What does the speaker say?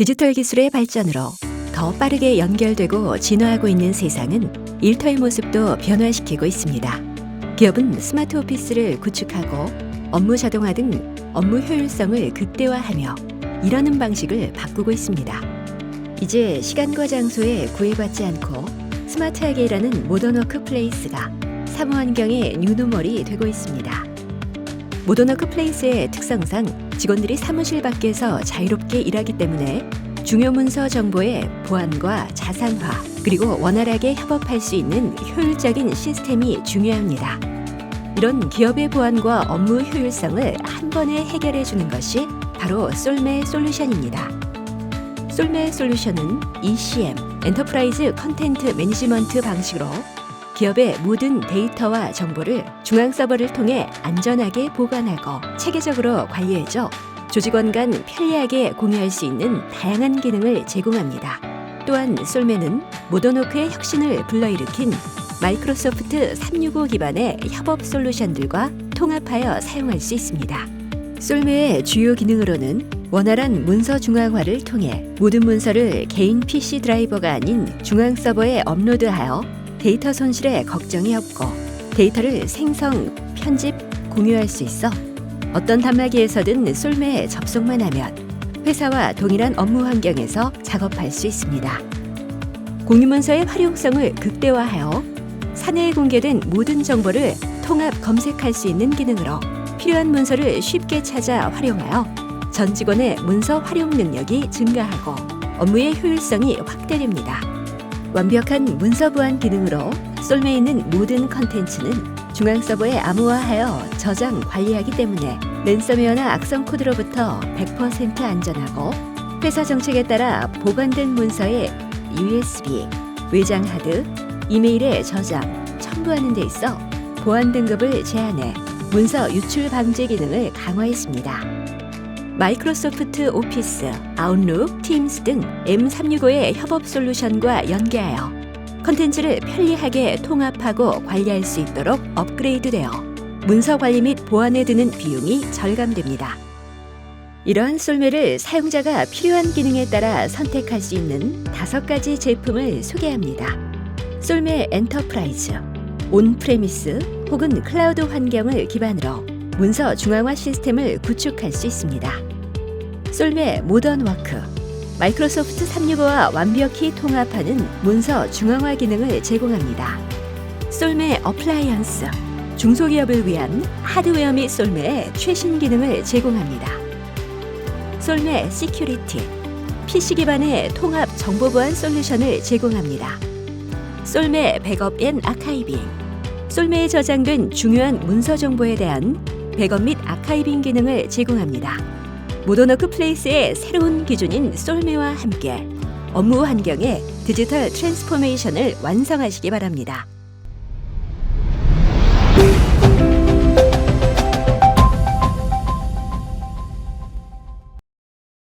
디지털 기술의 발전으로 더 빠르게 연결되고 진화하고 있는 세상은 일터의 모습도 변화시키고 있습니다. 기업은 스마트 오피스를 구축하고 업무 자동화 등 업무 효율성을 극대화하며 일하는 방식을 바꾸고 있습니다. 이제 시간과 장소에 구애받지 않고 스마트하게 일하는 모던 워크 플레이스가 사무 환경의 뉴노멀이 되고 있습니다. 모던 워크 플레이스의 특성상 직원들이 사무실 밖에서 자유롭게 일하기 때문에 중요 문서 정보의 보안과 자산화 그리고 원활하게 협업할 수 있는 효율적인 시스템이 중요합니다. 이런 기업의 보안과 업무 효율성을 한 번에 해결해 주는 것이 바로 솔메 솔루션입니다. 솔메 솔루션은 ECM, 엔터프라이즈 컨텐트 매니지먼트 방식으로 기업의 모든 데이터와 정보를 중앙 서버를 통해 안전하게 보관하고 체계적으로 관리해줘 조직원 간 편리하게 공유할 수 있는 다양한 기능을 제공합니다. 또한 솔메는 모더노크의 혁신을 불러일으킨 마이크로소프트 365 기반의 협업 솔루션들과 통합하여 사용할 수 있습니다. 솔메의 주요 기능으로는 원활한 문서 중앙화를 통해 모든 문서를 개인 PC 드라이버가 아닌 중앙 서버에 업로드하여 데이터 손실에 걱정이 없고 데이터를 생성, 편집, 공유할 수 있어 어떤 단말기에서든 솔메에 접속만 하면 회사와 동일한 업무 환경에서 작업할 수 있습니다. 공유문서의 활용성을 극대화하여 사내에 공개된 모든 정보를 통합 검색할 수 있는 기능으로 필요한 문서를 쉽게 찾아 활용하여 전 직원의 문서 활용 능력이 증가하고 업무의 효율성이 확대됩니다. 완벽한 문서 보안 기능으로 솔메에 있는 모든 컨텐츠는 중앙 서버에 암호화하여 저장 관리하기 때문에 랜섬웨어나 악성 코드로부터 100% 안전하고 회사 정책에 따라 보관된 문서의 USB, 외장 하드, 이메일에 저장, 첨부하는 데 있어 보안 등급을 제한해 문서 유출 방지 기능을 강화했습니다. 마이크로소프트 오피스, 아웃룩, 팀스 등 M365의 협업 솔루션과 연계하여 컨텐츠를 편리하게 통합하고 관리할 수 있도록 업그레이드되어 문서 관리 및 보안에 드는 비용이 절감됩니다. 이러한 솔메를 사용자가 필요한 기능에 따라 선택할 수 있는 다섯 가지 제품을 소개합니다. 솔메 엔터프라이즈, 온 프레미스 혹은 클라우드 환경을 기반으로 문서 중앙화 시스템을 구축할 수 있습니다. 솔메 모던 워크, 마이크로소프트 365와 완벽히 통합하는 문서 중앙화 기능을 제공합니다. 솔메 어플라이언스, 중소기업을 위한 하드웨어 및 솔메의 최신 기능을 제공합니다. 솔메 시큐리티, PC 기반의 통합 정보 보안 솔루션을 제공합니다. 솔메 백업 앤 아카이빙, 솔메에 저장된 중요한 문서 정보에 대한 백업 및 아카이빙 기능을 제공합니다. 모더너크 플레이스의 새로운 기준인 솔메와 함께 업무 환경의 디지털 트랜스포메이션을 완성하시기 바랍니다.